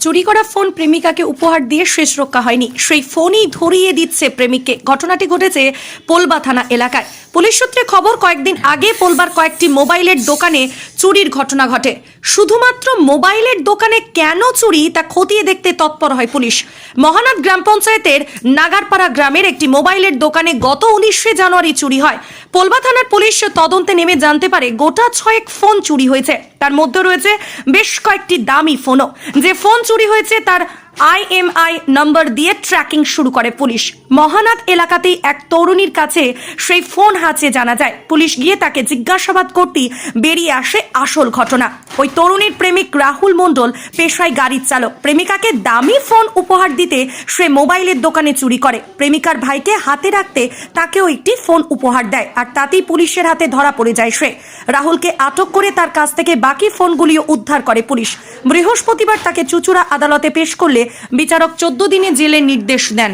চুরি করা ফোন প্রেমিকাকে উপহার দিয়ে শেষ রক্ষা হয়নি। সেই ফোনই ধরিয়ে দিচ্ছে প্রেমিককে। ঘটনাটি ঘটেছে পোলবা থানা এলাকায়। পুলিশ সূত্রে খবর, কয়েকদিন আগে পোলবার কয়েকটি মোবাইলের দোকানে চুরির ঘটনা ঘটে। শুধুমাত্র মোবাইলের দোকানে কেন চুরি, তা খতিয়ে দেখতে তৎপর হয় পুলিশ। মহানাদ গ্রাম পঞ্চায়েতের নাগারপাড়া গ্রামের একটি মোবাইলের দোকানে গত উনিশে জানুয়ারি চুরি হয়। পোলবা থানার পুলিশ তদন্তে নেমে জানতে পারে, গোটা ছয়েক ফোন চুরি হয়েছে। তার মধ্যে রয়েছে বেশ কয়েকটি দামি ফোনও। যে ফোন চুরি হয়েছে, তার আইএমআই নম্বর দিয়ে ট্র্যাকিং শুরু করে পুলিশ। মহানাথ এলাকাতেই এক তরুণীর কাছে সেই ফোন হাতে জানা যায়। পুলিশ গিয়ে তাকে জিজ্ঞাসাবাদ করতেই বেরিয়ে আসে আসল ঘটনা। ওই তরুণীর প্রেমিক রাহুল মণ্ডল পেশায় গাড়ির চালক। প্রেমিকাকে দামি ফোন উপহার দিতে সে মোবাইলের দোকানে চুরি করে। প্রেমিকার ভাইকে হাতে রাখতে তাকেও একটি ফোন উপহার দেয় আর তাতেই পুলিশের হাতে ধরা পড়ে যায় সে। রাহুলকে আটক করে তার কাছ থেকে বাকি ফোনগুলিও উদ্ধার করে পুলিশ। বৃহস্পতিবার তাকে চুচুড়া আদালতে পেশ করলে বিচারক চোদ্দ দিনে জেলে নির্দেশ দেন।